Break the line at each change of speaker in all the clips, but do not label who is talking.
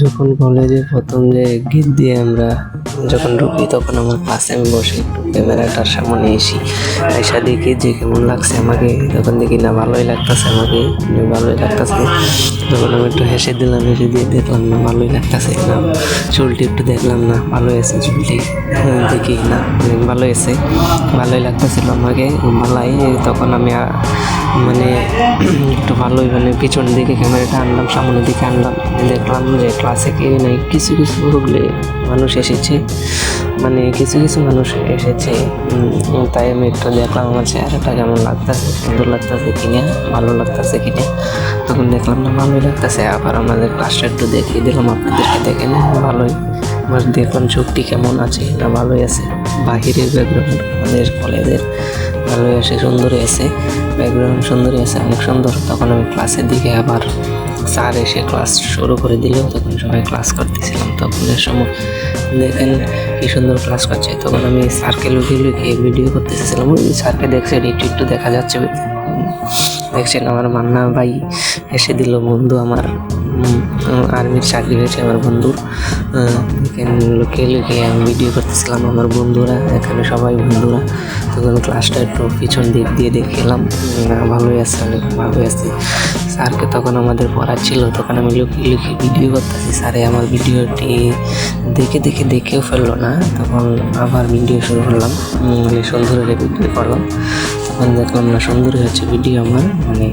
যখন কলেজে প্রথম যে গেট দিয়ে আমরা যখন ঢুকি তখন আমার পাশে আমি বসে একটু ক্যামেরাটার সামনে এসি। এসা দেখি যে কেমন লাগছে আমাকে। তখন দেখি না ভালোই লাগতেছে আমাকে ভালোই লাগতেছে। যখন আমি একটু হেসে দিলাম হেসে দিয়ে দেখলাম না ভালোই লাগতেছে না। চুলটি একটু দেখলাম না ভালোই আছে চুলটি। হ্যাঁ, দেখি না অনেক ভালোই আছে ভালোই লাগতেছিল আমাকে ভালাই তখন আমি মানে একটু ভালোই মানে পিছন দিকে ক্যামেরাটা আনলাম, সামনের দিকে আনলাম। দেখলাম যে ক্লাসে কেউ নেই। কিছু কিছু মানুষ এসেছে। মানে কিছু কিছু মানুষ এসেছে। তাই আমি একটু দেখলাম আমার চেহারাটা কেমন লাগতেছে, সুন্দর লাগতেছে কিনে, ভালো লাগতেছে কিনে। তখন দেখলাম, না, ভালোই লাগতেছে। আবার আমাদের ক্লাসটা একটু দেখিয়ে দিলাম আপনাদেরকে দেখেন ভালোই। আবার দেখলাম চোখটি কেমন আছে, না ভালোই আছে। বাহিরের ব্যাকগ্রাউন্ড আমাদের কলেজের ভালো এসে সুন্দরই আছে। ব্যাকগ্রাউন্ড সুন্দরই আছে, অনেক সুন্দর। তখন আমি ক্লাসের দিকে আবার স্যার এসে ক্লাস শুরু করে দিল। তখন সবাই ক্লাস করতেছিলাম। তখন এর সময় দেখেন কি সুন্দর ক্লাস করছে। তখন আমি স্যারকে লুকিয়ে লুকিয়ে ভিডিও করতেছিলাম। ওই স্যারকে দেখছে, একটু একটু দেখা যাচ্ছে। দেখছেন আমার মান্না ভাই এসে দিল, বন্ধু আমার আর্মির চাকরি হয়েছে আমার বন্ধুর। দেখেন লুকিয়ে লুকিয়ে আমি ভিডিও করতেছিলাম আমার বন্ধুরা, এখানে সবাই বন্ধুরা। তখন ক্লাসটা একটু পিছন দিক দিয়ে দেখলাম ভালোই আছে, অনেক ভালোই আছে। স্যারকে তখন আমাদের পড়াচ্ছিল তখন আমি লুকিয়ে লুকিয়ে ভিডিও করতেছি, স্যারে, আমার ভিডিওটি দেখে দেখে দেখেও ফেলল না। তখন আবার ভিডিও শুরু করলাম সুন্দর ভিডিও করলাম। তখন দেখলাম না সুন্দর হয়েছে ভিডিও আমার মানে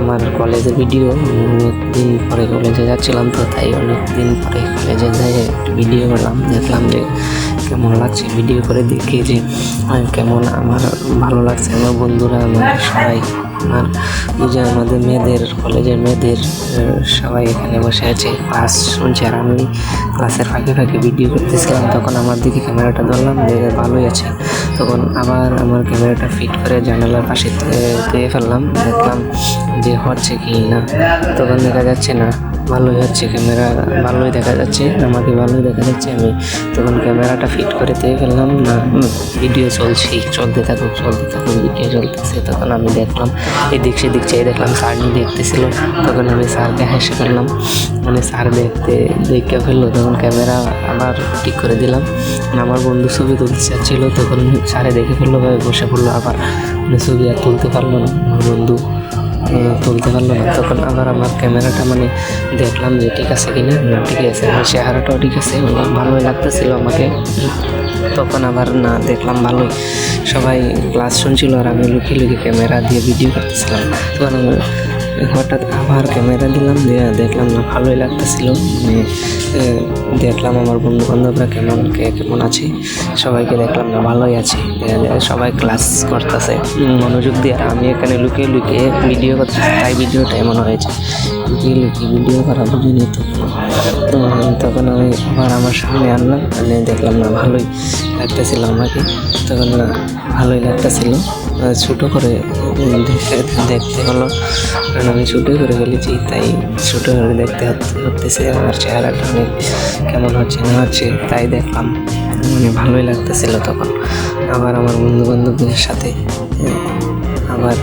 আমার কলেজের ভিডিও। অনেক দিন পরে কলেজে যাচ্ছিলাম তো, তাই অনেক দিন পরে কলেজে যাই একটু ভিডিও করলাম। দেখলাম যে কেমন লাগছে ভিডিও করে দেখে যে কেমন আমার, ভালো লাগছে আমার বন্ধুরা, আমার সবাই। ওই যে আমাদের মেয়েদের কলেজের মেয়েদের সবাই এখানে বসে আছে। ক্লাস শুনছে আর আমি ক্লাসের ফাঁকে ফাঁকে ভিডিও করতেছিলাম। তখন আমার দিকে ক্যামেরাটা ধরলাম ভালোই আছে। তখন আবার আমার ক্যামেরাটা ফিট করে জানালার পাশে দিয়ে ফেললাম। দেখলাম যে হচ্ছে কি না? তখন দেখা যাচ্ছে না, ভালোই হচ্ছে ক্যামেরা ভালোই দেখা যাচ্ছে, আমাকে ভালোই দেখা যাচ্ছে আমি। তখন ক্যামেরাটা ফিট করে দিয়ে ফেললাম, না ভিডিও চলছি, চলতে থাকুক চলতে থাকুক ভিডিও চলতেছে। তখন আমি দেখলাম, এদিক সেদিক চেয়ে দেখলাম স্যার দেখতেছিল। তখন আমি স্যারকে হেসে ফেললাম মানে স্যার দেখতে, দেখে ফেলল। তখন ক্যামেরা আবার ঠিক করে দিলাম। আমার বন্ধু ছবি তুলতে চাচ্ছিল। তখন স্যারে দেখে ফেলল ভাই বসে পড়ল আবার। মানে ছবি আর তুলতে পারল না। আমার বন্ধু তুলতে পারল না তখন আবার আমার ক্যামেরাটা মানে দেখলাম যে ঠিক আছে কিনা না ঠিক আছে আমার চেহারাটাও ঠিক আছে ভালোই লাগতেছিল আমাকে। তখন আবার না দেখলাম ভালোই। সবাই ক্লাস শুনছিল আর আমি লুকিয়ে লুকিয়ে ক্যামেরা দিয়ে ভিডিও করতেছিলাম তখন আমি হঠাৎ আবার ক্যামেরা দিলাম, দিয়ে দেখলাম না, ভালোই লাগতেছিল। মানে দেখলাম আমার বন্ধু বান্ধবরা কেমন, কে কেমন আছে, সবাইকে দেখলাম না, ভালোই আছে। সবাই ক্লাস করতেছে। মনোযোগ দিয়ে, আর আমি এখানে লুকিয়ে লুকিয়ে ভিডিও করতেছি, তাই ভিডিওটা এমন হয়েছে। লুকিয়ে লুকিয়ে ভিডিও করা বুঝিনি তো। উম, তখন আমি আবার আমার সামনে আনলাম। মানে দেখলাম না ভালোই লাগতেছিল আমাকে। তখন না ভালোই লাগতেছিল। ছোটো করে দেখতে হলো। কারণ আমি ছোটো করে ফেলেছি তাই ছোটো করে দেখতে হতেছে। আমার চেহারাটা অনেক কেমন হচ্ছে না হচ্ছে তাই দেখলাম। মানে ভালোই লাগতেছিল তখন। আবার আমার বন্ধু বান্ধবদের সাথে আবার